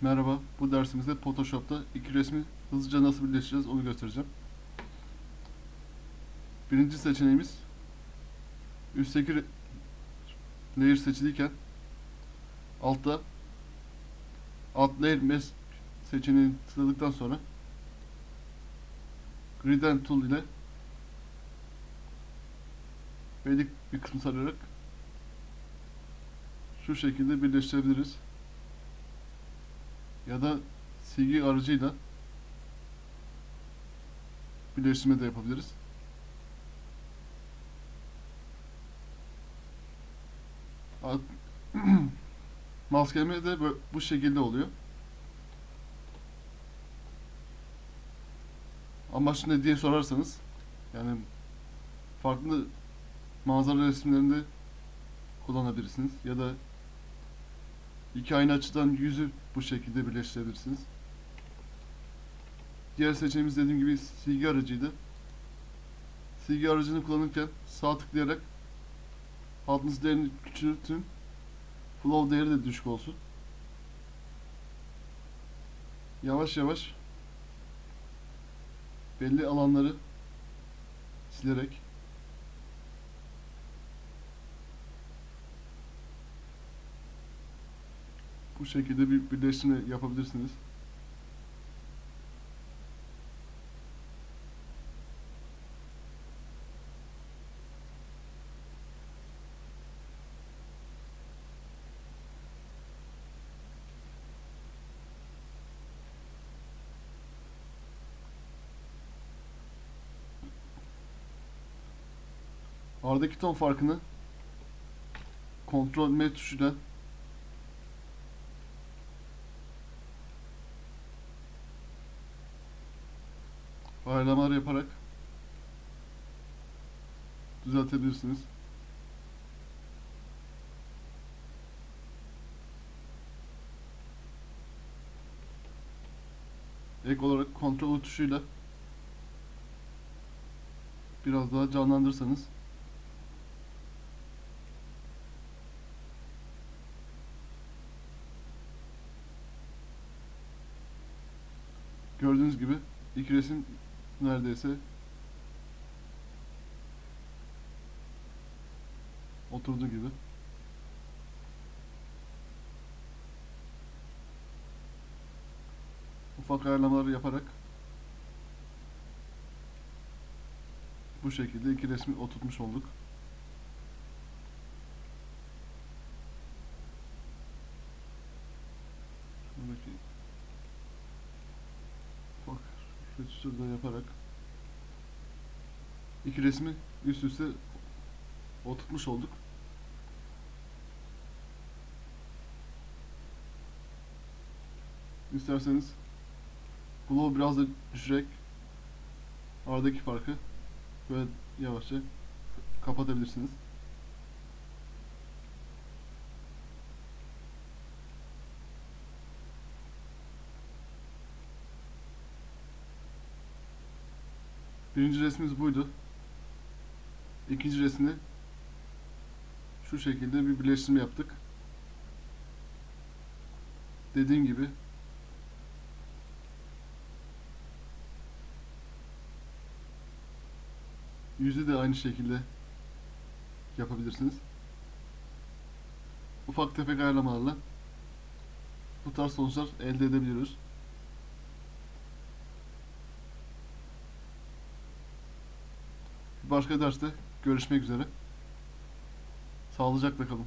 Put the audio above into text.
Merhaba, bu dersimizde Photoshop'ta iki resmi hızlıca nasıl birleştireceğiz onu göstereceğim. Birinci seçeneğimiz üstteki layer seçiliyken altta alt layer mes seçeneğini tıkladıktan sonra Gradient Tool ile belli bir kısmı sararak şu şekilde birleştirebiliriz ya da silgi aracıyla birleştirme de yapabiliriz. Maskeleme de bu şekilde oluyor. Amaç ne diye sorarsanız yani farklı manzara resimlerinde kullanabilirsiniz ya da İki aynı açıdan yüzü bu şekilde birleştirebilirsiniz. Diğer seçeneğimiz dediğim gibi silgi aracıydı. Silgi aracını kullanırken sağ tıklayarak hardness değerini küçültün. Flow değeri de düşük olsun. Yavaş yavaş belli alanları silerek bu şekilde bir birleştirme yapabilirsiniz. Aradaki ton farkını Ctrl M tuşuyla ayarlamalar yaparak düzeltebilirsiniz. Ek olarak kontrol tuşuyla biraz daha canlandırırsanız gördüğünüz gibi iki resim neredeyse oturduğu gibi. Ufak ayarlamaları yaparak bu şekilde iki resmi oturtmuş olduk. Şuradaki ufak retüsürden yaparak iki resmi üst üste oturtmuş olduk. İsterseniz glow biraz da düşürerek aradaki farkı böyle yavaşça kapatabilirsiniz. Birinci resmimiz buydu. İkinci resmi şu şekilde bir birleştirme yaptık. Dediğim gibi yüzü de aynı şekilde yapabilirsiniz. Ufak tefek ayarlamalarla bu tarz sonuçlar elde edebiliyoruz. Başka derste görüşmek üzere. Sağlıcakla kalın.